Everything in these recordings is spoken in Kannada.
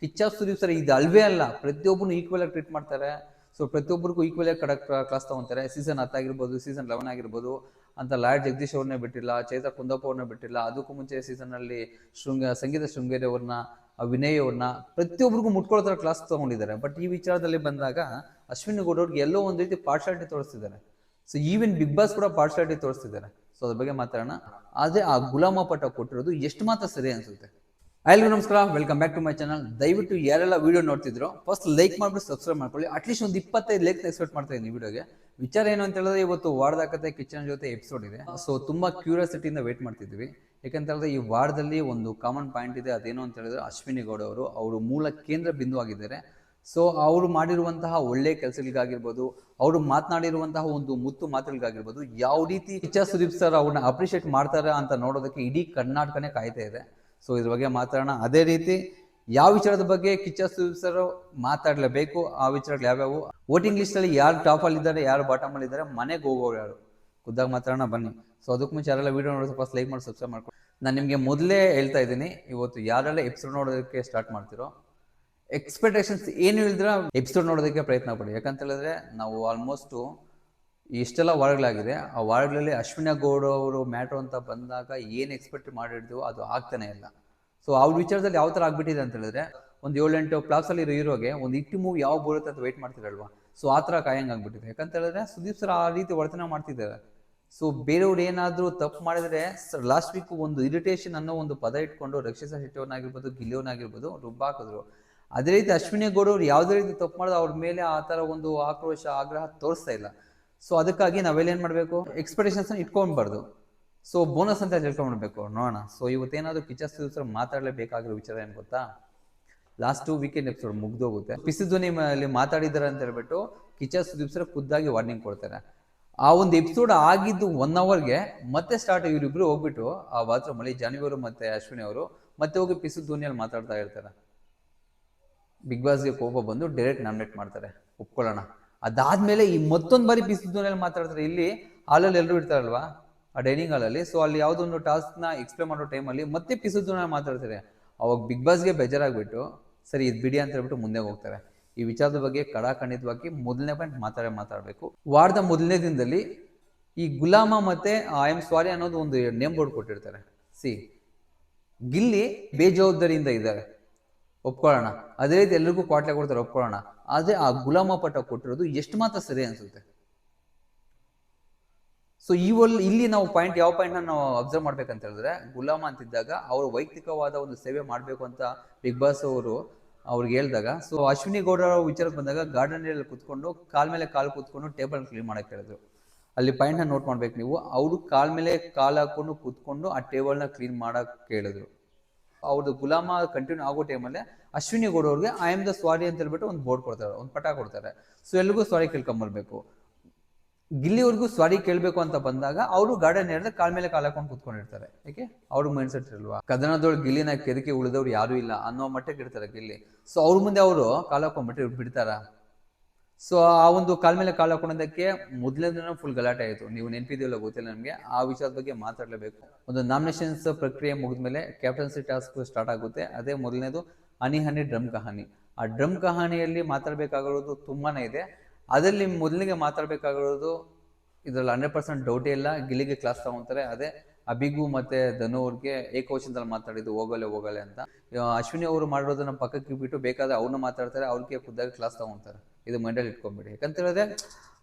ಕಿಚ್ಚ ಸುದೀಪ್ ಇದು ಅಲ್ವೇ ಅಲ್ಲ. ಪ್ರತಿಯೊಬ್ಬರು ಈಕ್ವಲ್ ಆಗಿ ಟ್ರೀಟ್ ಮಾಡ್ತಾರೆ. ಸೊ ಪ್ರತಿಯೊಬ್ಬರಿಗೂ ಈಕ್ವಲ್ ಆಗಿ ಕಡಕ್ ಕ್ಲಾಸ್ ತಗೊಂತಾರೆ. ಸೀಸನ್ ಹತ್ತಾಗಿರ್ಬೋದು ಸೀಸನ್ ಲೆವೆನ್ ಆಗಿರ್ಬೋದು. ಅಂತ ಲಾಯರ್ ಜಗದೀಶ್ ಅವ್ರನ್ನೇ ಬಿಟ್ಟಿಲ್ಲ, ಚೈತ್ರ ಕುಂದಪ್ಪ ಅವ್ರನ್ನ ಬಿಟ್ಟಿಲ್ಲ. ಅದಕ್ಕೂ ಮುಂಚೆ ಸೀಸನ್ ಅಲ್ಲಿ ಶೃಂಗ, ಸಂಗೀತ ಶೃಂಗೇರಿ ಅವ್ರನ್ನ, ವಿನಯ್ ಅವ್ರನ್ನ ಪ್ರತಿಯೊಬ್ಬರಿಗೂ ಮುಟ್ಕೊಳ್ಳೋ ಥರ ಕ್ಲಾಸ್ ತಗೊಂಡಿದ್ದಾರೆ. ಬಟ್ ಈ ವಿಚಾರದಲ್ಲಿ ಬಂದಾಗ ಅಶ್ವಿನಿ ಗೌಡ ಅವ್ರಿಗೆ ಎಲ್ಲೋ ಒಂದು ರೀತಿ ಪಾರ್ಶಾಲಿಟಿ ತೋರಿಸ್ತಿದ್ದಾರೆ. ಸೊ ಈವನ್ ಬಿಗ್ ಬಾಸ್ ಕೂಡ ಪಾರ್ಶಾಲಿಟಿ ತೋರಿಸ್ತಿದ್ದಾರೆ. ಸೊ ಅದ್ರ ಬಗ್ಗೆ ಮಾತಾಡೋಣ. ಆದರೆ ಆ ಗುಲಾಮ ಪಟ್ಟ ಕೊಟ್ಟಿರೋದು ಎಷ್ಟು ಮಾತ್ರ ಸರಿ ಅನ್ಸುತ್ತೆ. ಎಲ್ರಿಗೂ ನಮಸ್ಕಾರ. Welcome back to my channel ದಯವಿಟ್ಟು ಯಾರೆಲ್ಲ ವಿಡಿಯೋ ನೋಡ್ತಿದ್ರು ಫಸ್ಟ್ ಲೈಕ್ ಮಾಡಿಬಿಟ್ಟು ಸಬ್ಸ್ಕ್ರೈಬ್ ಮಾಡ್ಕೊಳ್ಳಿ. ಅಟ್ಲೀಸ್ಟ್ ಒಂದು ಇಪ್ಪತ್ತೈದು ಲೈಕ್ ಎಕ್ಸ್ಪೆಕ್ಟ್ ಮಾಡ್ತಾ ಇದ್ದೀನಿ ವಿಡಿಯೋಗೆ ವಿಚಾರ ಏನು ಅಂತ ಹೇಳಿದ್ರೆ, ಇವತ್ತು ವಾರದಾಕತೆ ಕಿಚನ್ ಜೊತೆ ಎಪಿಸೋಡ್ ಇದೆ. ಸೊ ತುಂಬಾ ಕ್ಯೂರಿಯಾಸಿಟಿಯಿಂದ ವೇಟ್ ಮಾಡ್ತಿದ್ವಿ. ಯಾಕಂತ ಹೇಳಿದ್ರೆ, ಈ ವಾರದಲ್ಲಿ ಒಂದು ಕಾಮನ್ ಪಾಯಿಂಟ್ ಇದೆ. ಅದೇನು ಅಂತ ಹೇಳಿದ್ರೆ, ಅಶ್ವಿನಿ ಗೌಡ ಅವರು ಅವರು ಮೂಲ ಕೇಂದ್ರ ಬಿಂದು ಆಗಿದ್ದಾರೆ ಸೊ ಅವರು ಮಾಡಿರುವಂತಹ ಒಳ್ಳೆ ಕೆಲಸಗಳಿಗಾಗಿರ್ಬೋದು, ಅವರು ಮಾತನಾಡಿರುವಂತಹ ಒಂದು ಮುತ್ತು ಮಾತುಗಳಿಗಾಗಿರ್ಬೋದು, ಯಾವ ರೀತಿ ಕಿಚ್ಚ ಸುದೀಪ್ ಸರ್ ಅವ್ರನ್ನ ಅಪ್ರಿಷಿಯೇಟ್ ಮಾಡ್ತಾರೆ ಅಂತ ನೋಡೋದಕ್ಕೆ ಇಡೀ ಕರ್ನಾಟಕನೇ ಕಾಯ್ತಾ ಇದೆ. ಸೊ ಇದ್ರ ಬಗ್ಗೆ ಮಾತಾಡೋಣ. ಅದೇ ರೀತಿ ಯಾವ ವಿಚಾರದ ಬಗ್ಗೆ ಕಿಚ್ಚ ಸುದೀಪ್ ಮಾತಾಡಲೇಬೇಕು, ಆ ವಿಚಾರಗಳು ಯಾವ್ಯಾವು? ವೋಟಿಂಗ್ ಲಿಸ್ಟ್ ಅಲ್ಲಿ ಯಾರು ಟಾಪ್ ಅಲ್ಲಿ ಇದ್ದಾರೆ, ಯಾರು ಬಾಟಮ್ ಅಲ್ಲಿ ಇದ್ದಾರೆ, ಮನೆಗೆ ಹೋಗೋರು ಯಾರು? ಖುದ್ದಾಗ ಮಾತಾಡೋಣ, ಬನ್ನಿ. ಸೊ ಅದಕ್ಕೂ ಮುಂಚೆ ಯಾರೆಲ್ಲ ವಿಡಿಯೋ ನೋಡಿದ್ರೆ ಫಸ್ಟ್ ಲೈಕ್ ಮಾಡಿ, ಸಬ್ಸ್ಕ್ರೈಬ್ ಮಾಡ್ಕೊಂಡು ನಾನು ನಿಮಗೆ ಮೊದಲೇ ಹೇಳ್ತಾ ಇದ್ದೀನಿ, ಇವತ್ತು ಯಾರೆಲ್ಲ ಎಪಿಸೋಡ್ ನೋಡೋದಕ್ಕೆ ಸ್ಟಾರ್ಟ್ ಮಾಡ್ತಿರೋ ಎಕ್ಸ್ಪೆಕ್ಟೇಷನ್ಸ್ ಏನು ಇಲ್ದ್ರೆ ಎಪಿಸೋಡ್ ನೋಡೋದಕ್ಕೆ ಪ್ರಯತ್ನ ಪಡಿ. ಯಾಕಂತ ಹೇಳಿದ್ರೆ ನಾವು ಆಲ್ಮೋಸ್ಟ್ ಇಷ್ಟೆಲ್ಲ ವಾರ್ಡ್ಗಳಾಗಿದೆ ಆ ವಾರ್ಡ್ಗಳಲ್ಲಿ ಅಶ್ವಿನ ಗೌಡ ಅವರು ಮ್ಯಾಟ್ರ್ ಅಂತ ಬಂದಾಗ ಏನು ಎಕ್ಸ್ಪೆಕ್ಟ್ ಮಾಡಿರ್ತೀವೋ ಅದು ಆಗ್ತಾನೆ ಇಲ್ಲ. ಸೊ ಅವ್ರ ವಿಚಾರದಲ್ಲಿ ಯಾವ ಥರ ಆಗ್ಬಿಟ್ಟಿದೆ ಅಂತ ಹೇಳಿದ್ರೆ, ಒಂದು ಏಳೆಂಟು ಪ್ಲಾಸಲ್ಲಿ ಇರೋ ಹೀರೋಗೆ ಒಂದು ಇಟ್ಟು ಮೂವ್ ಯಾವಾಗ ಬರುತ್ತೆ ಅಂತ ವೆಯ್ಟ್ ಮಾಡ್ತಿರಲ್ವಾ ಸೊ ಆ ಥರ ಕಾಯಂಗ್ ಆಗ್ಬಿಟ್ಟಿದೆ. ಯಾಕಂತ ಹೇಳಿದ್ರೆ, ಸುದೀಪ್ ಸರ್ ಆ ರೀತಿ ವರ್ತನೆ ಮಾಡ್ತಿದ್ದಾರೆ. ಸೊ ಬೇರೆಯವ್ರು ಏನಾದರೂ ತಪ್ಪು ಮಾಡಿದ್ರೆ ಲಾಸ್ಟ್ ವೀಕ್ ಒಂದು ಇರಿಟೇಷನ್ ಅನ್ನೋ ಒಂದು ಪದ ಇಟ್ಕೊಂಡು ರಕ್ಷಿತಾ ಅವ್ರನ್ನಾಗಿರ್ಬೋದು ಗಿಲ್ಲಿಯವ್ರನ್ನಾಗಿರ್ಬೋದು ರುಬ್ಬಾಕಿದ್ರು ಅದೇ ರೀತಿ ಅಶ್ವಿನಿ ಗೌಡ ಅವ್ರು ಯಾವುದೇ ರೀತಿ ತಪ್ಪು ಮಾಡಿದ್ರೆ ಅವ್ರ ಮೇಲೆ ಆ ಥರ ಒಂದು ಆಕ್ರೋಶ, ಆಗ್ರಹ ತೋರಿಸ್ತಾ ಇಲ್ಲ. ಸೊ ಅದಕ್ಕಾಗಿ ನಾವೆಲ್ಲ ಏನು ಮಾಡಬೇಕು? ಎಕ್ಸ್ಪೆಕ್ಟೇಷನ್ಸ್ ಇಟ್ಕೊಂಡ್ಬಾರ್ದು ಸೊ ಬೋನಸ್ ಅಂತ ತಿಳ್ಕೊಂಡ್ಬಿಡ್ಬೇಕು ನೋಡೋಣ. ಸೊ ಇವತ್ತೇನಾದರೂ ಕಿಚ್ಚ ಹತ್ರ ಮಾತಾಡಲೇಬೇಕಾಗಿರೋ ವಿಚಾರ ಏನು ಗೊತ್ತಾ? ಲಾಸ್ಟ್ ಟು ವೀಕೆಂಡ್ ಎಪಿಸೋಡ್ ಮುಗ್ದೋಗುತ್ತೆ. ಪಿಸಿ ಧ್ವನಿ ಅಲ್ಲಿ ಮಾತಾಡಿದ್ದಾರೆ ಅಂತ ಹೇಳ್ಬಿಟ್ಟು ಕಿಚರ್ ಸುದೀಪ್ ಸರ್ ಖುದ್ದಾಗಿ ವಾರ್ನಿಂಗ್ ಕೊಡ್ತಾರೆ. ಆ ಒಂದು ಎಪಿಸೋಡ್ ಆಗಿದ್ದು ಒನ್ ಅವರ್ಗೆ ಮತ್ತೆ ಸ್ಟಾರ್ಟ್ ಇವರಿಬ್ರು ಹೋಗ್ಬಿಟ್ಟು ಆ ಬಾತ್ರೂಮ್ ಅಲ್ಲಿ ಜಾನ್ವಿ ಅವರು ಮತ್ತೆ ಅಶ್ವಿನಿ ಅವರು ಮತ್ತೆ ಹೋಗಿ ಪಿಸು ಧ್ವನಿಯಲ್ಲಿ ಮಾತಾಡ್ತಾ ಇರ್ತಾರೆ. ಬಿಗ್ ಬಾಸ್ಗೆ ಕೋಪ ಬಂದು ಡೈರೆಕ್ಟ್ ನಾಮಿನೇಟ್ ಮಾಡ್ತಾರೆ. ಒಪ್ಕೊಳ್ಳೋಣ. ಅದಾದ್ಮೇಲೆ ಈ ಮತ್ತೊಂದು ಬಾರಿ ಪಿಸು ಧ್ವನಿಯಲ್ಲಿ ಮಾತಾಡ್ತಾರೆ, ಇಲ್ಲಿ ಹಾಲಲ್ಲಿ ಎಲ್ಲರೂ ಇರ್ತಾರಲ್ವಾ? ಆ ಡೈನಿಂಗ್ ಹಾಲಲ್ಲಿ ಸೊ ಅಲ್ಲಿ ಯಾವುದೋ ಒಂದು ಟಾಸ್ಕ್ನ ಎಕ್ಸ್ಪ್ಲೇನ್ ಮಾಡೋ ಟೈಮಲ್ಲಿ ಮತ್ತೆ ಪಿಸು ಮಾತಾಡ್ತಾರೆ. ಅವಾಗ ಬಿಗ್ ಬಾಸ್ಗೆ ಬೇಜಾರಾಗ್ಬಿಟ್ಟು, ಸರಿ, ಇದು ಬಿಡಿ ಅಂತ ಹೇಳ್ಬಿಟ್ಟು ಮುಂದೆ ಹೋಗ್ತಾರೆ. ಈ ವಿಚಾರದ ಬಗ್ಗೆ ಕಡಾಖಂಡಿತವಾಗಿ ಮೊದಲನೇ ಪಾಯಿಂಟ್ ಮಾತಾಡೇ ಮಾತಾಡಬೇಕು. ವಾರದ ಮೊದಲನೇ ದಿನದಲ್ಲಿ ಈ ಗುಲಾಮ ಮತ್ತೆ ಐ ಎಂ ಸಾರಿ ಅನ್ನೋದು ಒಂದು ನೇಮ್ ಬೋರ್ಡ್ ಕೊಟ್ಟಿರ್ತಾರೆ. ಸಿ ಗಿಲ್ಲಿ ಬೇಜವಾಬ್ದಾರಿಯಿಂದ ಇದ್ದಾರೆ. ಒಪ್ಕೊಳ್ಳೋಣ. ಅದೇ ರೀತಿ ಎಲ್ರಿಗೂ ಕ್ವಾಟ್ಲೆ ಕೊಡ್ತಾರೆ, ಒಪ್ಕೊಳ್ಳೋಣ. ಆದ್ರೆ ಆ ಗುಲಾಮ ಪಟ ಕೊಟ್ಟಿರೋದು ಎಷ್ಟು ಮಾತ್ರ ಸರಿ ಅನ್ಸುತ್ತೆ. ಸೊ ಇವಲ್ ಇಲ್ಲಿ ನಾವು ಪಾಯಿಂಟ್ ಯಾವ ಪಾಯಿಂಟ್ ನಾವು ಅಬ್ಸರ್ವ್ ಮಾಡ್ಬೇಕಂತ ಹೇಳಿದ್ರೆ, ಗುಲಾಮ ಅಂತಿದ್ದಾಗ ಅವರು ವೈಯಕ್ತಿಕವಾದ ಒಂದು ಸೇವೆ ಮಾಡಬೇಕು ಅಂತ ಬಿಗ್ ಬಾಸ್ ಅವರು ಅವ್ರಿಗೆ ಹೇಳಿದಾಗ ಸೊ ಅಶ್ವಿನಿ ಗೌಡ ವಿಚಾರಕ್ಕೆ ಬಂದಾಗ ಗಾರ್ಡನ್ ಅಲ್ಲಿ ಕುತ್ಕೊಂಡು ಕಾಲ್ ಮೇಲೆ ಕಾಲು ಕೂತ್ಕೊಂಡು ಟೇಬಲ್ ಕ್ಲೀನ್ ಮಾಡಕ್ ಹೇಳಿದ್ರು. ಅಲ್ಲಿ ಪಾಯಿಂಟ್ನ ನೋಟ್ ಮಾಡ್ಬೇಕು ನೀವು. ಅವರು ಕಾಲ್ ಮೇಲೆ ಕಾಲ್ ಹಾಕೊಂಡು ಕೂತ್ಕೊಂಡು ಆ ಟೇಬಲ್ನ ಕ್ಲೀನ್ ಮಾಡಕ್ ಹೇಳಿದ್ರು. ಅವ್ರದ್ದು ಗುಲಾಮ ಕಂಟಿನ್ಯೂ ಆಗೋ ಟೈಮಲ್ಲೇ ಅಶ್ವಿನಿ ಗೌಡ ಅವ್ರಿಗೆ ಐ ಆಮ್ ದ ಸ್ವಾರಿ ಅಂತ ಹೇಳ್ಬಿಟ್ಟು ಒಂದು ಬೋರ್ಡ್ ಕೊಡ್ತಾರೆ, ಒಂದು ಪಟ ಕೊಡ್ತಾರೆ. ಸೊ ಎಲ್ರಿಗೂ ಸ್ವಾರಿ ಕೇಳ್ಕೊಂಬರ್ಬೇಕು. ಗಿಲ್ಲಿವರೆಗೂ ಸ್ವಾರಿ ಕೇಳಬೇಕು ಅಂತ ಬಂದಾಗ ಅವರು ಗಾರ್ಡನ್ ಹೇಳಿದ್ರೆ ಕಾಲ್ ಮೇಲೆ ಕಾಲ ಹಾಕೊಂಡು ಕುತ್ಕೊಂಡಿರ್ತಾರೆ. ಯಾಕೆ ಅವ್ರಿಗೆ ಮೈಂಡ್ ಸೆಟ್ ಇಲ್ವಾ ಕದನದೊಳಗೆ ಗಿಲ್ಲಿನ ಕೆದಕಿ ಉಳಿದವ್ರು ಯಾರು ಇಲ್ಲ ಅನ್ನೋ ಮಟ್ಟಕ್ಕೆ ಇರ್ತಾರೆ ಗಿಲ್ಲಿ. ಸೊ ಅವ್ರ ಮುಂದೆ ಅವರು ಕಾಲ ಹಾಕೊಂಡ್ಬಿಟ್ಟು ಬಿಡ್ತಾರ? ಸೊ ಆ ಒಂದು ಕಾಲ್ ಮೇಲೆ ಕಾಲ ಹಾಕೊಂಡೋದಕ್ಕೆ ಮೊದಲನೇ ಫುಲ್ ಗಲಾಟೆ ಆಯಿತು. ನೀವು ನೆನಪಿದೆಯಲ್ಲ ಗೊತ್ತಿಲ್ಲ ನಮಗೆ. ಆ ವಿಚಾರದ ಬಗ್ಗೆ ಮಾತಾಡಲೇಬೇಕು. ಒಂದು ನಾಮಿನೇಷನ್ಸ್ ಪ್ರಕ್ರಿಯೆ ಮುಗಿದ್ಮೇಲೆ ಕ್ಯಾಪ್ಟನ್ಸಿ ಟಾಸ್ಕ್ ಸ್ಟಾರ್ಟ್ ಆಗುತ್ತೆ. ಅದೇ ಮೊದಲನೇದು ಹನಿ ಹನಿ ಡ್ರಮ್ ಕಹಾನಿ. ಆ ಡ್ರಮ್ ಕಹಾನಿಯಲ್ಲಿ ಮಾತಾಡಬೇಕಾಗಿರೋದು ತುಂಬಾ ಇದೆ. ಅದರಲ್ಲಿ ಮೊದಲಿಗೆ ಮಾತಾಡಬೇಕಾಗಿರೋದು ಇದರಲ್ಲಿ ಹಂಡ್ರೆಡ್ ಪರ್ಸೆಂಟ್ ಡೌಟೇ ಇಲ್ಲ. ಗಿಲ್ಲಿಗೆ ಕ್ಲಾಸ್ ತಗೊಂತಾರೆ. ಅದೇ ಅಭಿಗು ಮತ್ತೆ ಧನು ಅವ್ರಿಗೆ ಏಕವಚನದಲ್ಲಿ ಮಾತಾಡಿದ್ದು ಹೋಗಲೆ ಹೋಗಲೆ ಅಂತ. ಅಶ್ವಿನಿ ಅವರು ಮಾಡಿರೋದನ್ನ ಪಕ್ಕಕ್ಕೆ ಬಿಟ್ಟು ಬೇಕಾದ್ರೆ ಅವ್ರನ್ನ ಮಾತಾಡ್ತಾರೆ. ಅವ್ರಿಗೆ ಖುದ್ದಾಗಿ ಕ್ಲಾಸ್ ತಗೊಂತಾರೆ. ಇದು ಮೈಂಡಲ್ಲಿ ಇಟ್ಕೊಂಬಿಡಿ. ಯಾಕಂತ ಹೇಳಿದ್ರೆ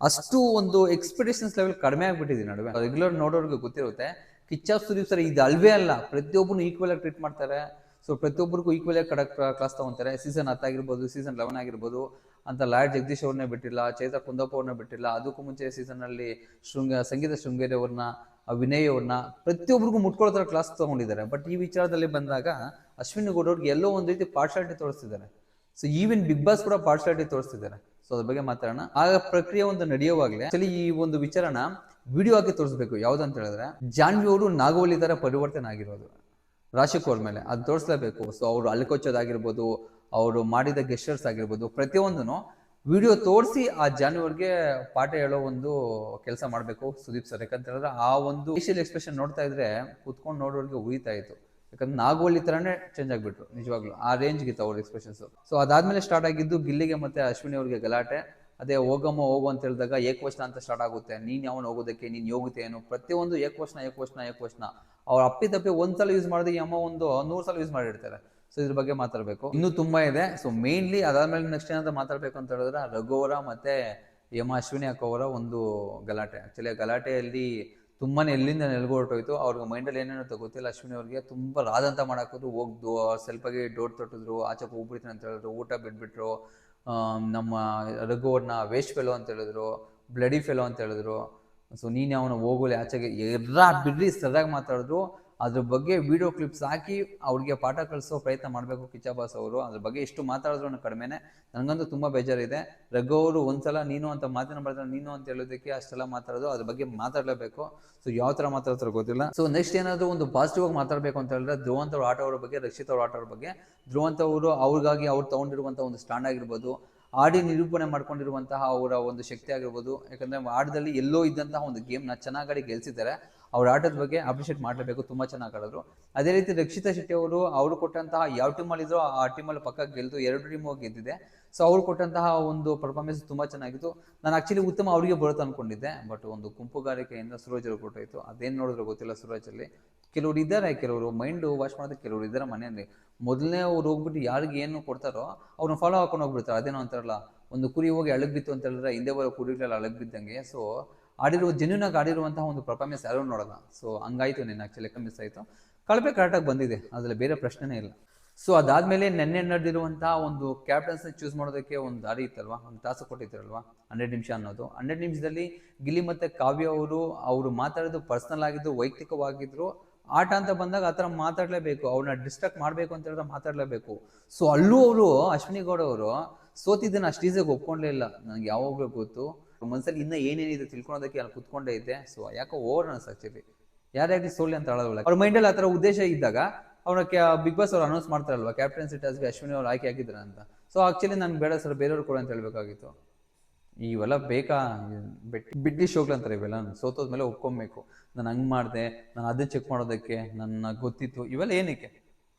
ಅಷ್ಟು ಒಂದು ಎಕ್ಸ್ಪೆಕ್ಟೇಷನ್ಸ್ ಲೆವೆಲ್ ಕಡಿಮೆ ಆಗಿಬಿಟ್ಟಿದೆ ನಡುವೆ. ರೆಗ್ಯುಲರ್ ನೋಡೋರಿಗೆ ಗೊತ್ತಿರುತ್ತೆ. ಕಿಚ್ಚ ಸುದೀಪ್ ಸರ್ ಇದು ಅಲ್ವೇ ಅಲ್ಲ. ಪ್ರತಿಯೊಬ್ಬನು ಈಕ್ವಲ್ ಆಗಿ ಟ್ರೀಟ್ ಮಾಡ್ತಾರೆ. ಸೊ ಪ್ರತಿಯೊಬ್ಬರಿಗೂ ಈಕ್ವಲ್ ಆಗಿ ಕಡಕ್ ಕ್ಲಾಸ್ ತಗೊಂತಾರೆ. ಸೀಸನ್ ಹತ್ತಾಗಿರ್ಬೋದು ಸೀಸನ್ ಲೆವೆನ್ ಆಗಿರ್ಬೋದು, ಅಂತ ಲಾಯರ್ ಜಗದೀಶ್ ಅವ್ರನ್ನೇ ಬಿಟ್ಟಿಲ್ಲ, ಚೈತ್ರ ಕುಂದಪ್ಪ ಅವ್ರನ್ನ ಬಿಟ್ಟಿಲ್ಲ. ಅದಕ್ಕೂ ಮುಂಚೆ ಸೀಸನ್ ಅಲ್ಲಿ ಶೃಂಗ, ಸಂಗೀತ ಶೃಂಗೇರಿ ಅವ್ರನ್ನ, ವಿನಯ್ ಅವ್ರನ್ನ ಪ್ರತಿಯೊಬ್ಬರಿಗೂ ಮುಟ್ಕೊಳ್ಳೋ ಕ್ಲಾಸ್ ತಗೊಂಡಿದ್ದಾರೆ. ಬಟ್ ಈ ವಿಚಾರದಲ್ಲಿ ಬಂದಾಗ ಅಶ್ವಿನಿ ಗೌಡ ಅವ್ರಿಗೆ ಎಲ್ಲೋ ಒಂದು ರೀತಿ ಪಾರ್ಶಾಲಿಟಿ ತೋರಿಸ್ತಿದ್ದಾರೆ. ಸೊ ಈವನ್ ಬಿಗ್ ಬಾಸ್ ಕೂಡ ಪಾರ್ಶಾಲಿಟಿ ತೋರಿಸ್ತಿದ್ದಾರೆ. ಸೊ ಅದ್ರ ಬಗ್ಗೆ ಮಾತಾಡೋಣ. ಆಗ ಪ್ರಕ್ರಿಯೆ ಒಂದು ನಡೆಯುವಾಗಲೇ ಆಕ್ಚುಲಿ ಈ ಒಂದು ವಿಚಾರನ ವಿಡಿಯೋ ಹಾಕಿ ತೋರಿಸ್ಬೇಕು. ಯಾವ್ದಂತ ಹೇಳಿದ್ರೆ, ಜಾನ್ವಿ ಅವರು ನಾಗವಲ್ಲಿ ತರ ಪರಿವರ್ತನೆ ಆಗಿರೋದು. ರಾಶಿಕ್ ಕೋರ್ ಮೇಲೆ. ಅದು ತೋರಿಸ್ಲೇಬೇಕು. ಸೊ ಅವರು ಅಲ್ಕೊಚ್ಚೋದಾಗಿರ್ಬೋದು ಅವರು ಮಾಡಿದ ಗೆಸ್ಟರ್ಸ್ ಆಗಿರ್ಬೋದು, ಪ್ರತಿಯೊಂದನ್ನು ವಿಡಿಯೋ ತೋರಿಸಿ ಆ ಜಾನುವರ್ಗೆ ಪಾಠ ಹೇಳೋ ಒಂದು ಕೆಲಸ ಮಾಡಬೇಕು ಸುದೀಪ್ ಸರ್. ಯಾಕಂತ ಹೇಳಿದ್ರೆ ಆ ಒಂದು ಫೇಶಿಯಲ್ ಎಕ್ಸ್ಪ್ರೆಷನ್ ನೋಡ್ತಾ ಇದ್ರೆ ಕುತ್ಕೊಂಡು ನೋಡೋರಿಗೆ ಉರಿತಾ ಇತ್ತು. ಯಾಕಂದ್ರೆ ನಾಗೋಲಿ ತರನೇ ಚೇಂಜ್ ಆಗಿಬಿಟ್ರು, ನಿಜವಾಗ್ಲೂ. ಆ ರೇಂಜ್ಗೆ ಇತ್ತು ಅವ್ರ ಎಕ್ಸ್ಪ್ರೆಷನ್ಸ್ ಸೊ ಅದಾದ್ಮೇಲೆ ಸ್ಟಾರ್ಟ್ ಆಗಿದ್ದು ಗಿಲ್ಲಿಗೆ ಮತ್ತೆ ಅಶ್ವಿನಿ ಅವ್ರಿಗೆ ಗಲಾಟೆ. ಅದೇ ಹೋಗಮ್ಮ ಹೋಗು ಅಂತ ಹೇಳಿದಾಗ ಏಕವಚನ ಅಂತ ಸ್ಟಾರ್ಟ್ ಆಗುತ್ತೆ. ನೀನ್ ಯಾವನ್ ಹೋಗೋದಕ್ಕೆ, ನೀನು ಯೋಗ್ಯತೆ ಏನು? ಪ್ರತಿಯೊಂದು ಏಕವಚನ ಏಕವಚನ ಏಕವಚನ. ಅವ್ರ ಅಪ್ಪಿತಪ್ಪಿ ಒಂದ್ಸಲ ಯೂಸ್ ಮಾಡಿದ್ರೆ ಈ ಅಮ್ಮ ಒಂದು ನೂರು ಸಲ ಯೂಸ್ ಮಾಡಿರ್ತಾರೆ. ಸೊ ಇದ್ರ ಬಗ್ಗೆ ಮಾತಾಡಬೇಕು. ಇನ್ನೂ ತುಂಬ ಇದೆ. ಸೊ ಮೇನ್ಲಿ ಅದಾದ್ಮೇಲೆ ನೆಕ್ಸ್ಟ್ ಏನಂತ ಮಾತಾಡ್ಬೇಕು ಅಂತ ಹೇಳಿದ್ರೆ, ರಘುವರ ಮತ್ತೆ ಯಮ ಅಶ್ವಿನಿ ಅಕ್ಕ ಅವರ ಒಂದು ಗಲಾಟೆ. ಆಕ್ಚುಲಿ ಆ ಗಲಾಟೆಯಲ್ಲಿ ತುಂಬಾ ಎಲ್ಲಿಂದ ನೆಲ್ಗೊಟ್ಟೋಯ್ತು ಅವ್ರಿಗೆ ಮೈಂಡಲ್ಲಿ ಏನೇನೋ ಗೊತ್ತಿಲ್ಲ. ಅಶ್ವಿನಿ ಅವ್ರಿಗೆ ತುಂಬ ರಾದಂತ ಮಾಡಾಕೋದು ಹೋಗ್ದು ಸ್ವಲ್ಪಾಗಿ ಡೋರ್ ತೊಟ್ಟಿದ್ರು, ಆಚೆ ಹೋಗ್ಬಿಡ್ತೀನಿ ಅಂತ ಹೇಳಿದ್ರು, ಊಟ ಬಿಟ್ಬಿಟ್ರು ನಮ್ಮ ರಘುವರ್ನ ವೇಸ್ಟ್ ಫೆಲೋ ಅಂತ ಹೇಳಿದ್ರು ಬ್ಲಡಿ ಫೆಲೋ ಅಂತ ಹೇಳಿದ್ರು. ಸೊ ನೀನು ಅವನ ಹೋಗೋಲಿ ಆಚೆಗೆ ಎಲ್ಲ ಬಿಡ್ರಿ ಸರಿಯಾಗಿ ಮಾತಾಡಿದ್ರು. ಅದ್ರ ಬಗ್ಗೆ ವಿಡಿಯೋ ಕ್ಲಿಪ್ಸ್ ಹಾಕಿ ಅವ್ರಿಗೆ ಪಾಠ ಕಲಿಸೋ ಪ್ರಯತ್ನ ಮಾಡಬೇಕು ಕಿಚ್ಚಬಾಸ್ ಅವರು. ಅದ್ರ ಬಗ್ಗೆ ಎಷ್ಟು ಮಾತಾಡಿದ್ರು ಕಡಿಮೆನೆ. ನನಗಂತೂ ತುಂಬ ಬೇಜಾರಿದೆ. ರಘು ಅವರು ಒಂದ್ಸಲ ನೀನು ಅಂತ ಮಾತಿನ ಬರ್ತಾರೆ ನೀನು ಅಂತ ಹೇಳೋದಕ್ಕೆ ಅಷ್ಟೆಲ್ಲ ಮಾತಾಡೋದು, ಅದ್ರ ಬಗ್ಗೆ ಮಾತಾಡಲೇಬೇಕು. ಸೊ ಯಾವ ಥರ ಮಾತಾಡ್ತಾರೋ ಗೊತ್ತಿಲ್ಲ. ಸೊ ನೆಕ್ಸ್ಟ್ ಏನಾದರೂ ಒಂದು ಪಾಸಿಟಿವ್ ಆಗಿ ಮಾತಾಡಬೇಕು ಅಂತ ಹೇಳಿದ್ರೆ ಧ್ರುವಂತ ಅವ್ರ ಅವ್ರ ಬಗ್ಗೆ, ರಕ್ಷಿತ್ ಅವ್ರ ಆಟ ಬಗ್ಗೆ. ಧ್ರುವಂತ ಅವರು ಅವ್ರಿಗಾಗಿ ಅವ್ರು ತಗೊಂಡಿರುವಂಥ ಒಂದು ಸ್ಟ್ಯಾಂಡ್ ಆಗಿರ್ಬೋದು. ಆಡಿ ನಿರೂಪಣೆ ಮಾಡ್ಕೊಂಡಿರುವಂತಹ ಅವರ ಒಂದು ಶಕ್ತಿ ಆಗಿರ್ಬೋದು. ಯಾಕಂದ್ರೆ ಆಟದಲ್ಲಿ ಎಲ್ಲೋ ಇದ್ದಂತಹ ಒಂದು ಗೇಮ್ನ ಚೆನ್ನಾಗಿ ಗೆಲ್ಸಿದ್ದಾರೆ. ಅವ್ರ ಆಟದ ಬಗ್ಗೆ ಅಪ್ರಿಷಿಯೇಟ್ ಮಾಡಲೇಬೇಕು. ತುಂಬಾ ಚೆನ್ನಾಗಿ ಆಡಿದ್ರು. ಅದೇ ರೀತಿ ರಕ್ಷಿತಾ ಶೆಟ್ಟಿ ಅವರು ಅವರು ಕೊಟ್ಟಂತಹ ಯಾವ ಟೀಮಲ್ಲಿ ಇದ್ರು ಆ ಟೀಮಲ್ಲಿ ಪಕ್ಕ ಗೆಲ್ತು ಎರಡು ಟೀಮ್ ಗೆದ್ದಿದೆ. ಸೊ ಅವ್ರು ಕೊಟ್ಟಂತಹ ಒಂದು ಪರ್ಫಾರ್ಮೆನ್ಸ್ ತುಂಬಾ ಚೆನ್ನಾಗಿತ್ತು. ನಾನು ಆಕ್ಚುಲಿ ಉತ್ತಮ ಅವರಿಗೆ ಬರುತ್ತೆ ಅನ್ಕೊಂಡಿದ್ದೆ. ಬಟ್ ಒಂದು ಗುಂಪುಗಾರಿಕೆಯಿಂದ ಸೂರಜ್ ಅವರು ಕೊಟ್ಟಾಯ್ತು. ಅದೇನ್ ನೋಡಿದ್ರು ಗೊತ್ತಿಲ್ಲ ಸುರಜ್ ಅಲ್ಲಿ. ಕೆಲವರು ಇದ್ದಾರೆ ಕೆಲವರು ಮೈಂಡ್ ವಾಶ್ ಮಾಡೋದಕ್ಕೆ ಕೆಲವ್ರು ಇದ್ದಾರೆ ಮನೆಯಲ್ಲಿ ಮೊದಲನೇ ಅವ್ರು ಹೋಗ್ಬಿಟ್ಟು ಯಾರಿಗೆ ಏನು ಕೊಡ್ತಾರೋ ಅವ್ರನ್ನ ಫಾಲೋ ಹಾಕೊಂಡು ಹೋಗ್ಬಿಡ್ತಾರೆ. ಅದೇನೋ ಅಂತಾರಲ್ಲ ಒಂದು ಕುರಿ ಹೋಗಿ ಅಳಗ್ ಬಿತ್ತು ಅಂತ ಹೇಳಿದ್ರೆ ಹಿಂದೆ ಬರೋ ಕುರಿಗಳೆಲ್ಲ ಅಳಗ್ ಬಿದ್ದಂಗೆ. ಸೊ ಆಡಿರೋ ಜೆನ್ಯೂನ್ ಆಗಿ ಆಡಿರುವಂತಹ ಒಂದು ಪರ್ಫಾರ್ಮೆನ್ಸ್ ಯಾರು ನೋಡಲ್ಲ. ಸೊ ಹಂಗಾಯ್ತು ನಿನ್ನ ಆಕ್ಚುಲಿ ಮಿಸ್ ಆಯಿತು. ಕಳಪೆ ಕರೆಕ್ಟಾಗಿ ಬಂದಿದೆ. ಅದರಲ್ಲಿ ಬೇರೆ ಪ್ರಶ್ನೆನೇ ಇಲ್ಲ. ಸೊ ಅದಾದಮೇಲೆ ನೆನ್ನೆ ನಡೆದಿರುವಂತಹ ಒಂದು ಕ್ಯಾಪ್ಟನ್ಸ್ ಚೂಸ್ ಮಾಡೋದಕ್ಕೆ ಒಂದು ದಾರಿ ಇತ್ತಲ್ವಾ? ಒಂದು ತಾಸು ಕೊಟ್ಟಿದ್ರಲ್ವಾ? ಹಂಡ್ರೆಡ್ ನಿಮಿಷ ಅನ್ನೋದು. ಹಂಡ್ರೆಡ್ ನಿಮಿಷದಲ್ಲಿ ಗಿಲ್ಲಿ ಮತ್ತು ಕಾವ್ಯ ಅವರು ಅವರು ಮಾತಾಡೋದು ಪರ್ಸ್ನಲ್ ಆಗಿದ್ದು, ವೈಯಕ್ತಿಕವಾಗಿದ್ರು ಆಟ ಅಂತ ಬಂದಾಗ ಆ ಥರ ಮಾತಾಡಲೇಬೇಕು, ಅವ್ರನ್ನ ಡಿಸ್ಟ್ರಾಕ್ಟ್ ಮಾಡಬೇಕು ಅಂತ ಹೇಳಿದ್ರೆ ಮಾತಾಡಲೇಬೇಕು. ಸೊ ಅಲ್ಲೂ ಅವರು, ಅಶ್ವಿನಿ ಗೌಡ ಅವರು ಸೋತಿದ್ದನ್ನು ಅಷ್ಟು ಈಸಿಯಾಗಿ ಒಪ್ಕೊಂಡೇ ಇಲ್ಲ. ನನಗೆ ಯಾವಾಗಲೂ ಗೊತ್ತು. ಮನಸ್ಸಲ್ಲಿ ಇನ್ನೂ ಏನೇನಿದೆ ತಿಳ್ಕೊಳೋದಕ್ಕೆ ಅಲ್ಲಿ ಕುತ್ಕೊಂಡೇ ಇದ್ದೆ. ಸೊ ಯಾಕೋ ಓವರ್ ಅನ್ಸ್ ಆಕ್ಚುಲಿ ಯಾರ್ಯಾರಿಗೆ ಸೋಲಿ ಅಂತ ಹೇಳೋದಿಲ್ಲ ಅವ್ರ ಮೈಂಡಲ್ಲಿ ಆ ಥರ ಉದ್ದೇಶ ಇದ್ದಾಗ ಅವ್ರ ಬಿಗ್ ಬಾಸ್ ಅವ್ರು ಅನೌನ್ಸ್ ಮಾಡ್ತಾರಲ್ವಾ? ಕ್ಯಾಪ್ಟನ್ಸಿ ಟಾಸ್ಗೆ ಅಶ್ವಿನಿ ಅವ್ರು ಆಯ್ಕೆ ಆಗಿದ್ದಾರೆ ಅಂತ ಸೊ ಆಕ್ಚುಲಿ ನಾನು ಬೇಡ ಸರ್ ಬೇರೆಯವ್ರು ಕೂಡ ಅಂತ ಹೇಳ್ಬೇಕಾಗಿತ್ತು. ಇವೆಲ್ಲ ಬೇಕಾ? ಬಿಟ್ಟಿ ಬಿಡ್ಡಿ ಶೋಗ್ಲ ಅಂತಾರೆ ಇವೆಲ್ಲ. ಸೋತೋದ್ಮೇಲೆ ಒಪ್ಕೊಬೇಕು. ನಾನು ಹಂಗೆ ಮಾಡಿದೆ. ನಾನು ಅದನ್ನ ಚೆಕ್ ಮಾಡೋದಕ್ಕೆ ನನ್ನ ಗೊತ್ತಿತ್ತು. ಇವೆಲ್ಲ ಏನಕ್ಕೆ?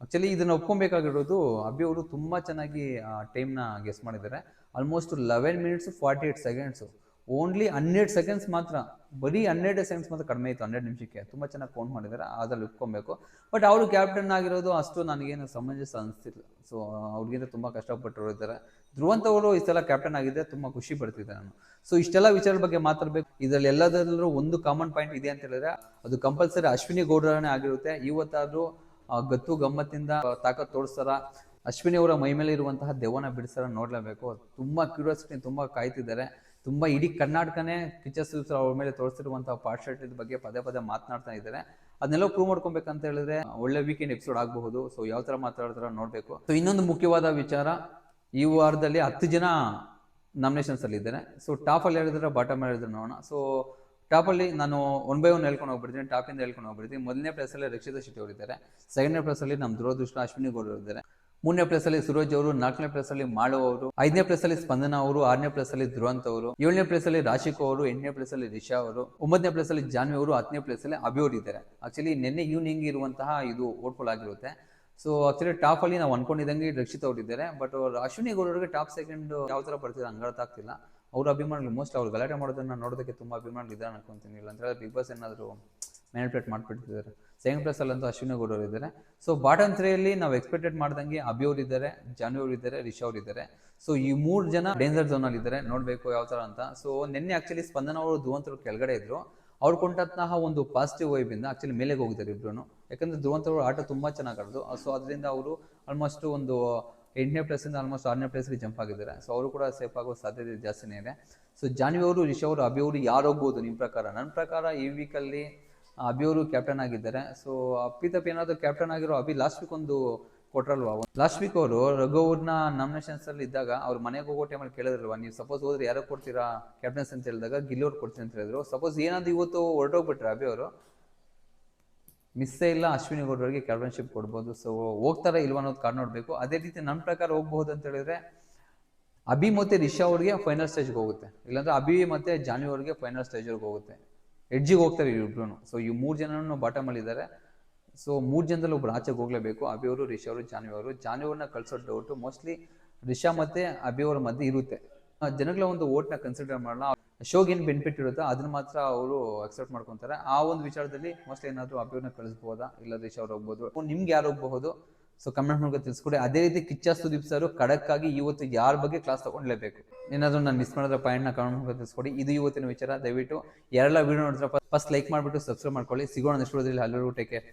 ಆ್ಯಕ್ಚುಲಿ ಇದನ್ನು ಒಪ್ಕೊಬೇಕಾಗಿರೋದು ಅಭಿ ಅವರು ತುಂಬ ಚೆನ್ನಾಗಿ ಆ ಟೈಮ್ನ ಗೆಸ್ ಮಾಡಿದ್ದಾರೆ. Almost eleven minutes forty eight seconds only ಹನ್ನೆರಡು ಸೆಕೆಂಡ್ಸ್ ಮಾತ್ರ. ಬರೀ ಹನ್ನೆರಡು ಸೆಕೆಂಡ್ಸ್ ಮಾತ್ರ ಕಡಿಮೆ ಇತ್ತು ಹನ್ನೆರಡು ನಿಮಿಷಕ್ಕೆ. ತುಂಬ ಚೆನ್ನಾಗಿ ಕೌಂಟ್ ಮಾಡಿದ್ದಾರೆ. ಅದ್ರಲ್ಲಿ ಒಪ್ಕೊಬೇಕು. ಬಟ್ ಅವರು ಕ್ಯಾಪ್ಟನ್ ಆಗಿರೋದು ಅಷ್ಟು ನನಗೇನು ಸಮಂಜಸ ಅನಿಸ್ತಿಲ್ಲ. ಸೊ ಅವ್ರಿಗಿಂತ ತುಂಬ ಕಷ್ಟಪಟ್ಟರು ಇದ್ದಾರೆ. ಧ್ರುವಂತ ಅವರು ಈ ಕ್ಯಾಪ್ಟನ್ ಆಗಿದ್ರೆ ತುಂಬ ಖುಷಿ ಪಡ್ತಿದ್ದೆ ನಾನು. ಸೊ ಇಷ್ಟೆಲ್ಲ ವಿಚಾರದ ಬಗ್ಗೆ ಮಾತಾಡಬೇಕು. ಇದರಲ್ಲಿ ಎಲ್ಲದರಲ್ಲೂ ಒಂದು ಕಾಮನ್ ಪಾಯಿಂಟ್ ಇದೆ ಅಂತ ಹೇಳಿದ್ರೆ, ಅದು ಕಂಪಲ್ಸರಿ ಅಶ್ವಿನಿ ಗೌಡರನೇ ಆಗಿರುತ್ತೆ. ಇವತ್ತಾದ್ರೂ ಗತ್ತು ಗಮ್ಮತ್ತಿಂದ ತಾಕತ್ ತೋರಿಸ್ತಾರ? ಅಶ್ವಿನಿ ಅವರ ಮೈ ಮೇಲೆ ಇರುವಂತಹ ದೆವ್ವನ ಬಿಡಿಸ್ತಾರ ನೋಡ್ಲೇಬೇಕು. ತುಂಬಾ ಕ್ಯೂರಿಯಾಸಿಟಿ ತುಂಬಾ ಕಾಯ್ತಿದ್ದಾರೆ. ತುಂಬಾ ಇಡೀ ಕರ್ನಾಟಕನೇ ಕಿಚ್ಚಸ್ ಅವ್ರ ಮೇಲೆ ತೋರಿಸಿರುವಂತಹ ಪಾರ್ಟ್ ಬಗ್ಗೆ ಪದೇ ಪದೇ ಮಾತನಾಡ್ತಾ ಇದ್ದಾರೆ. ಅದನ್ನೆಲ್ಲ ಪ್ರೂವ್ ಮಾಡ್ಕೊಬೇಕಂತ ಹೇಳಿದ್ರೆ, ಒಳ್ಳೆ ವೀಕೆಂಡ್ ಎಪಿಸೋಡ್ ಆಗಬಹುದು. ಸೊ ಯಾವ ತರ ಮಾತಾಡ್ತಾರ ನೋಡ್ಬೇಕು. ಸೊ ಇನ್ನೊಂದು ಮುಖ್ಯವಾದ ವಿಚಾರ ಈ ವಾರದಲ್ಲಿ ಹತ್ತು ಜನ ನಾಮಿನೇಷನ್ಸ್ ಅಲ್ಲಿ ಇದ್ದಾರೆ ಸೊ ಟಾಪ್ ಅಲ್ಲಿ ಹೇಳಿದ್ರೆ ಬಾಟಮ್ ಹೇಳಿದ್ರೆ ನೋಡೋಣ ಸೊ ಟಾಪ್ ಅಲ್ಲಿ ನಾನು ಒನ್ ಬೈ ಒನ್ ಹೇಳ್ಕೊಂಡು ಹೋಗ್ಬಿಡ್ತೀನಿ ಟಾಪ್ ಇಂದ ಹೇಳ್ಕೊಂಡು ಹೋಗ್ಬಿಡ್ತೀನಿ ಮೊದಲನೇ ಪ್ಲೇಸ್ ಅಲ್ಲಿ ರಕ್ಷಿತಾ ಶೆಟ್ಟಿ ಅವರಿದ್ದಾರೆ ಸೆಕೆಂಡ್ನೇ ಪ್ಲೇಸ್ ಅಲ್ಲಿ ನಮ್ಮ ದುರದೃಷ್ಟ ಅಶ್ವಿನಿ ಗೌಡ ಇದ್ದಾರೆ ಮೂರನೇ ಪ್ಲೇಸ್ ಅಲ್ಲಿ ಸುರೋಜ್ ಅವರು ನಾಲ್ಕನೇ ಪ್ಲೇಸ್ ಅಲ್ಲಿ ಮಾಳು ಅವರು ಐದನೇ ಪ್ಲೇಸ್ ಅಲ್ಲಿ ಸ್ಪಂದನ ಅವರು ಆರನೇ ಪ್ಲೇಸ್ ಅಲ್ಲಿ ಧ್ರುವಂತ್ ಅವರು ಏಳನೇ ಪ್ಲೇಸ್ ಅಲ್ಲಿ ರಾಶಿಕ್ ಅವರು ಎಂಟನೇ ಪ್ಲೇಸ್ ಅಲ್ಲಿ ರಿಷಾ ಅವರು ಒಂಬತ್ತನೇ ಪ್ಲೇಸ್ ಅಲ್ಲಿ ಜಾನ್ವಿ ಅವರು ಹತ್ತನೇ ಪ್ಲೇಸ್ ಅಲ್ಲಿ ಅಭಿ ಅವರು ಇದ್ದಾರೆ ಆಕ್ಚುಲಿ ನಿನ್ನೆ ಈವ್ನಿಂಗ್ ಇರುವಂತಹ ಇದು ಓಟ್ಫುಲ್ ಆಗಿರುತ್ತೆ ಸೊ ಆಕ್ಚುಲಿ ಟಾಪ್ ಅಲ್ಲಿ ನಾವು ಅನ್ಕೊಂಡಿದ್ದಂಗೆ ರಕ್ಷಿತ್ ಅವ್ರು ಇದ್ದಾರೆ. ಬಟ್ ಅಶ್ವಿನಿ ಗೌಡರಿಗೆ ಟಾಪ್ ಸೆಕೆಂಡ್ ಯಾವ ತರ ಬರ್ತಿದ್ದಾರೆ ಹಂಗಾರ್ಥ ಆಗ್ತಿಲ್ಲ. ಅವ್ರ ಅಭಿಮಾನಿಗಳು ಮೋಸ್ಟ್ ಅವ್ರು ಗಲಾಟೆ ಮಾಡೋದನ್ನ ನೋಡೋದಕ್ಕೆ ತುಂಬಾ ಅಭಿಮಾನಿಗಳು ಇದ್ದಾರೆ ಅನ್ಕೊಂತೀನಿ. ಇಲ್ಲ ಅಂತ ಬಿಗ್ ಬಾಸ್ ಏನಾದರೂ ಮ್ಯಾನಿಪ್ಲೇಟ್ ಮಾಡ್ಬಿಟ್ಟಿದ್ದಾರೆ. ಸೆಕೆಂಡ್ ಪ್ಲೇಸ್ ಅಲ್ಲಂತೂ ಅಶ್ವಿನಿ ಗೌಡರು ಅವರು ಇದ್ದಾರೆ. ಸೊ ಬಾಟಮ್ ತ್ರೀಯಲ್ಲಿ ನಾವು ಎಕ್ಸ್ಪೆಕ್ಟೆಡ್ ಮಾಡ್ದಂಗೆ ಅಭಿ ಅವರು ಇದ್ದಾರೆ, ಜಾನ್ವಿ ಅವರು ಇದ್ದಾರೆ, ರಿಷಾ ಅವರು ಇದ್ದಾರೆ. ಸೊ ಈ ಮೂರು ಜನ ಡೇಂಜರ್ ಝೋನ್ ಅಲ್ಲಿ ಇದ್ದಾರೆ. ನೋಡ್ಬೇಕು ಯಾವ ತರ ಅಂತ. ಸೊ ನಿನ್ನೆ ಆಕ್ಚುಲಿ ಸ್ಪಂದನ ಅವರು ಧುವಂತರು ಕೆಳಗಡೆ ಇದ್ರು. ಅವ್ರು ಕೊಂಡಂತಹ ಒಂದು ಪಾಸಿಟಿವ್ ವೈಬಿಂದ ಆಕ್ಚುಲಿ ಮೇಲೆಗೆ ಹೋಗಿದ್ದಾರೆ ಇಬ್ರು ಯಾಕಂದ್ರೆ ಧ್ರುವಂತ ಅವರು ಆಟ ತುಂಬಾ ಚೆನ್ನಾಗಿ ಆಡಿದ್ರು ಸೊ ಅದರಿಂದ ಅವರು ಆಲ್ಮೋಸ್ಟ್ ಒಂದು ಎಂಟನೇ ಪ್ಲೇಸ್ ಇಂದ ಆಲ್ಮೋಸ್ಟ್ ಆರನೇ ಪ್ಲೇಸ್ಗೆ ಜಂಪ್ ಆಗಿದ್ದಾರೆ. ಸೊ ಅವರು ಕೂಡ ಸೇಫ್ ಆಗೋ ಸಾಧ್ಯತೆ ಜಾಸ್ತಿನೇ ಇದೆ. ಸೊ ಜಾನ್ವಿ ಅವರು, ರಿಷಾ ಅವರು, ಅಭಿ ಅವರು ಯಾರು ಹೋಗ್ಬೋದು ನಿಮ್ಮ ಪ್ರಕಾರ? ನನ್ನ ಪ್ರಕಾರ ಈ ವೀಕಲ್ಲಿ ಅಭಿ ಅವರು ಕ್ಯಾಪ್ಟನ್ ಆಗಿದ್ದಾರೆ. ಸೊ ಅಪ್ಪಿತಪ್ಪ ಏನಾದರೂ ಕ್ಯಾಪ್ಟನ್ ಆಗಿರೋ ಅಭಿ ಲಾಸ್ಟ್ ವೀಕ್ ಒಂದು ಕೊಟ್ರಲ್ವಾ? ಲಾಸ್ಟ್ ವೀಕ್ ಅವರು ರಘು ಅವ್ರನ್ನ ನಾಮಿನೇಷನ್ಸ್ ಅಲ್ಲಿ ಇದ್ದಾಗ ಅವ್ರ ಮನೆಗೆ ಹೋಗೋ ಟೈಮಲ್ಲಿ ಕೇಳಿದ್ರಲ್ವಾ, ನೀವು ಸಪೋಸ್ ಹೋದ್ರೆ ಯಾರೋ ಕೊಡ್ತೀರಾ ಕ್ಯಾಪ್ಟನ್ಸ್ ಅಂತ ಹೇಳಿದಾಗ ಗಿಲ್ಲೋರ್ ಕೊಡ್ತೀನಿ ಅಂತ ಹೇಳಿದ್ರು. ಸಪೋಸ್ ಏನಾದ್ರು ಇವತ್ತು ಹೊರಟೋಗ್ಬಿಟ್ರೆ ಅಭಿ ಅವರು ಮಿಸ್ಸೇ ಇಲ್ಲ, ಅಶ್ವಿನಿ ಗೌಡರಿಗೆ ಕ್ಯಾಪ್ಟನ್ಶಿಪ್ ಕೊಡ್ಬೋದು. ಸೊ ಹೋಗ್ತಾರಾ ಇಲ್ವಾ ಅನ್ನೋದು ಕಾರ್ಡ್ ನೋಡಬೇಕು. ಅದೇ ರೀತಿ ನನ್ನ ಪ್ರಕಾರ ಹೋಗ್ಬಹುದು ಅಂತ ಹೇಳಿದ್ರೆ ಅಭಿ ಮತ್ತೆ ರಿಷಾ ಅವ್ರಿಗೆ ಫೈನಲ್ ಸ್ಟೇಜ್ಗೆ ಹೋಗುತ್ತೆ. ಇಲ್ಲಾಂದ್ರೆ ಅಭಿ ಮತ್ತೆ ಜಾನ್ವಿ ಅವ್ರಿಗೆ ಫೈನಲ್ ಸ್ಟೇಜ್ಗೆ ಹೋಗುತ್ತೆ. ಎಡ್ಜಿಗೆ ಹೋಗ್ತಾರೆ ಇಬ್ರು ಸೊ ಈ ಮೂರು ಜನನು ಬಾಟಮ್ ಇದ್ದಾರೆ ಸೊ ಮೂರು ಜನದಲ್ಲಿ ಒಬ್ರು ಆಚೆಗೆ ಹೋಗ್ಲೇಬೇಕು. ಅಭಿ ಅವರು, ರಿಷಾ ಅವರು, ಜಾನ್ವಿ ಅವರು. ಜಾನ್ವಿ ಅವ್ರನ್ನ ಕಳ್ಸೋ ಡೌಟು ಮೋಸ್ಟ್ಲಿ ರಿಷಾ ಮತ್ತೆ ಅಭಿ ಅವರ ಮಧ್ಯೆ ಇರುತ್ತೆ. ಜನಗಳ ಒಂದು ಓಟ್ನ ಕನ್ಸಿಡರ್ ಮಾಡಲ್ಲ ಶೋಗೆ ಏನು ಬೆನಿಫಿಟ್ ಇರುತ್ತೋ ಅದನ್ನ ಮಾತ್ರ ಅವರು ಅಕ್ಸೆಪ್ಟ್ ಮಾಡ್ಕೊತಾರೆ. ಆ ಒಂದು ವಿಚಾರದಲ್ಲಿ ಮೋಸ್ಟ್ಲಿ ಏನಾದರೂ ಅಭಿವ್ರನ್ನ ಕಳಿಸ್ಬೋದಾ? ಇಲ್ಲ ರಿಷಾ ಅವ್ರು ಹೋಗ್ಬೋದು. ನಿಮ್ಗೆ ಯಾರು ಹೋಗಬಹುದು? ಸೊ ಕಮೆಂಟ್ ಮೂಲಕ ತಿಳಿಸ್ಕೊಡಿ. ಅದೇ ರೀತಿ ಕಿಚ್ಚ ಸುದೀಪ್ ಸರ್ ಖಡಕ್ ಇವತ್ತು ಯಾರ ಬಗ್ಗೆ ಕ್ಲಾಸ್ ತಗೊಂಡ್ಲೇಬೇಕು? ಏನಾದರೂ ನಾನು ಮಿಸ್ ಮಾಡಿದ್ರೆ ಪಾಯಿಂಟ್ನ ಕಮೆಂಟ್ ಮೂಲಕ ತಿಳಿಸ್ಕೊಡಿ. ಇದು ಇವತ್ತಿನ ವಿಚಾರ. ದಯವಿಟ್ಟು ಯಾರೆಲ್ಲ ವಿಡಿಯೋ ನೋಡಿದ್ರಪ್ಪ ಫಸ್ಟ್ ಲೈಕ್ ಮಾಡಿಬಿಟ್ಟು ಸಬ್ಸ್ಕ್ರೈಬ್ ಮಾಡ್ಕೊಳ್ಳಿ. ಸಿಗೋಣ ನೆಕ್ಸ್ಟ್ ವಿಡಿಯೋದಲ್ಲಿ ಅಲ್ಲರೂ ಟೇಕ್ ಕೇರ್